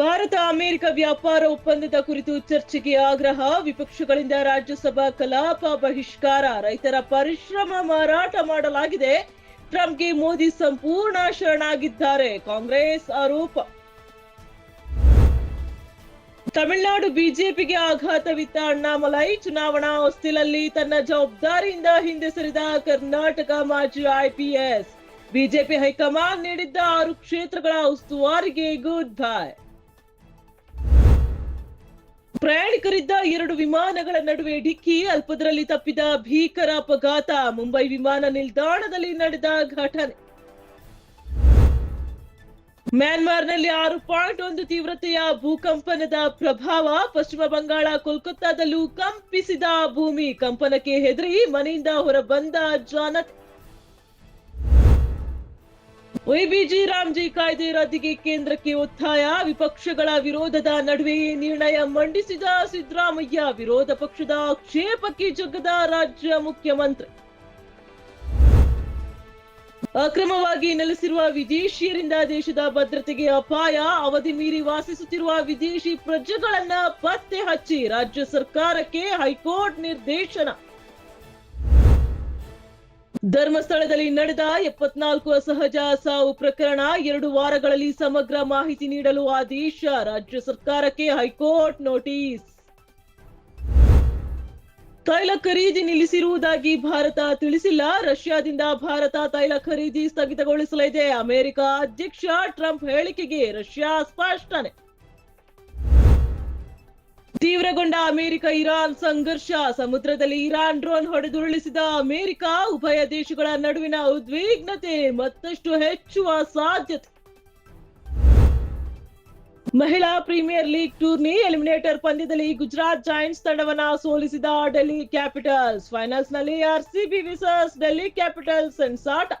Bharat America ವ್ಯಾಪಾರ ಒಪ್ಪಂದದ ಕುರಿತು ಚರ್ಚೆಗೆ ಆಗ್ರಹ. ವಿಪಕ್ಷಗಳಿಂದ ರಾಜ್ಯಸಭಾ ಕಲಾಪ ಬಹಿಷ್ಕಾರ. ರೈತರ ಪರಿಶ್ರಮ ಮಾರಾಟ ಮಾಡಲಾಗಿದೆ. ಟ್ರಂಪ್ಗೆ ಮೋದಿ ಸಂಪೂರ್ಣ ಶರಣಾಗಿದ್ದಾರೆ. ಕಾಂಗ್ರೆಸ್ ಆರೋಪ. ತಮಿಳುನಾಡು ಬಿಜೆಪಿಗೆ ಆಘಾತವಿತ್ತ ಅಣ್ಣಾಮಲೈ. ಚುನಾವಣಾ ಹೊಸ್ತಿಲಲ್ಲಿ ತನ್ನ ಜವಾಬ್ದಾರಿಯಿಂದ ಹಿಂದೆ ಸರಿದ ಕರ್ನಾಟಕ ಮಾಜಿ ಐಪಿಎಸ್ ಬಿಜೆಪಿ ಹೈಕಮಾಂಡ್ ನೀಡಿದ್ದ ಆರು ಕ್ಷೇತ್ರಗಳ ಉಸ್ತುವಾರಿಗೆ ಗುಡ್ ಬೈ. ಪ್ರಯಾಣಿಕರಿದ್ದ ಎರಡು ವಿಮಾನಗಳ ನಡುವೆ ಡಿಕ್ಕಿ, ಅಲ್ಪದರಲ್ಲಿ ತಪ್ಪಿದ ಭೀಕರ ಅಪಘಾತ. ಮುಂಬೈ ವಿಮಾನ ನಿಲ್ದಾಣದಲ್ಲಿ ನಡೆದ ಘಟನೆ. ಮ್ಯಾನ್ಮಾರ್ನಲ್ಲಿ ಆರು ಪಾಯಿಂಟ್ ಒಂದು ತೀವ್ರತೆಯ ಭೂಕಂಪನದ ಪ್ರಭಾವ ಪಶ್ಚಿಮ ಬಂಗಾಳ, ಕೋಲ್ಕತ್ತಾದಲ್ಲೂ ಕಂಪಿಸಿದ ಭೂಮಿ. ಕಂಪನಕ್ಕೆ ಹೆದರಿ ಮನೆಯಿಂದ ಹೊರಬಂದ ಜಾನಕ್ ವೈಬಿಜಿ ರಾಮ್ಜಿ ಕಾಯ್ದೆ ರದ್ದಿಗೆ ಕೇಂದ್ರಕ್ಕೆ ಒತ್ತಾಯ. ವಿಪಕ್ಷಗಳ ವಿರೋಧದ ನಡುವೆಯೇ ನಿರ್ಣಯ ಮಂಡಿಸಿದ ಸಿದ್ದರಾಮಯ್ಯ. ವಿರೋಧ ಪಕ್ಷದ ಆಕ್ಷೇಪಕ್ಕೆ ಜಗ್ಗದ ರಾಜ್ಯ ಮುಖ್ಯಮಂತ್ರಿ. ಅಕ್ರಮವಾಗಿ ನೆಲೆಸಿರುವ ವಿದೇಶಿಯರಿಂದ ದೇಶದ ಭದ್ರತೆಗೆ ಅಪಾಯ. ಅವಧಿ ಮೀರಿ ವಾಸಿಸುತ್ತಿರುವ ವಿದೇಶಿ ಪ್ರಜೆಗಳನ್ನ ಪತ್ತೆ ಹಚ್ಚಿ ರಾಜ್ಯ ಸರ್ಕಾರಕ್ಕೆ ಹೈಕೋರ್ಟ್ ನಿರ್ದೇಶನ. ಧರ್ಮಸ್ಥಳದಲ್ಲಿ ನಡೆದ ಎಪ್ಪತ್ನಾಲ್ಕು ಅಸಹಜ ಸಾವು ಪ್ರಕರಣ ಎರಡು ವಾರಗಳಲ್ಲಿ ಸಮಗ್ರ ಮಾಹಿತಿ ನೀಡಲು ಆದೇಶ ರಾಜ್ಯ ಸರ್ಕಾರಕ್ಕೆ ಹೈಕೋರ್ಟ್ ನೋಟಿಸ್. ತೈಲ ಖರೀದಿ ನಿಲ್ಲಿಸಿರುವುದಾಗಿ ಭಾರತ ತಿಳಿಸಿಲ್ಲ. ರಷ್ಯಾದಿಂದ ಭಾರತ ತೈಲ ಖರೀದಿ ಸ್ಥಗಿತಗೊಳಿಸಲಿದೆ. ಅಮೆರಿಕ ಅಧ್ಯಕ್ಷ ಟ್ರಂಪ್ ಹೇಳಿಕೆಗೆ ರಷ್ಯಾ ಸ್ಪಷ್ಟನೆ. ತೀವ್ರಗೊಂಡ ಅಮೆರಿಕ ಇರಾನ್ ಸಂಘರ್ಷ. ಸಮುದ್ರದಲ್ಲಿ ಇರಾನ್ ಡ್ರೋನ್ ಹೊಡೆದುರುಳಿಸಿದ ಅಮೆರಿಕ, ಉಭಯ ದೇಶಗಳ ನಡುವಿನ ಉದ್ವಿಗ್ನತೆ ಮತ್ತಷ್ಟು ಹೆಚ್ಚುವ ಸಾಧ್ಯತೆ. ಮಹಿಳಾ ಪ್ರೀಮಿಯರ್ ಲೀಗ್ ಟೂರ್ನಿ ಎಲಿಮಿನೇಟರ್ ಪಂದ್ಯದಲ್ಲಿ ಗುಜರಾತ್ ಜಾಯಿಂಟ್ಸ್ ತಂಡವನ್ನ ಸೋಲಿಸಿದ ಡೆಲ್ಲಿ ಕ್ಯಾಪಿಟಲ್ಸ್. ಫೈನಲ್ಸ್ನಲ್ಲಿ ಆರ್ಸಿಬಿ ವಿಸಸ್ ಡೆಲ್ಲಿ ಕ್ಯಾಪಿಟಲ್ಸ್ ಸೆಣಸಾಟ.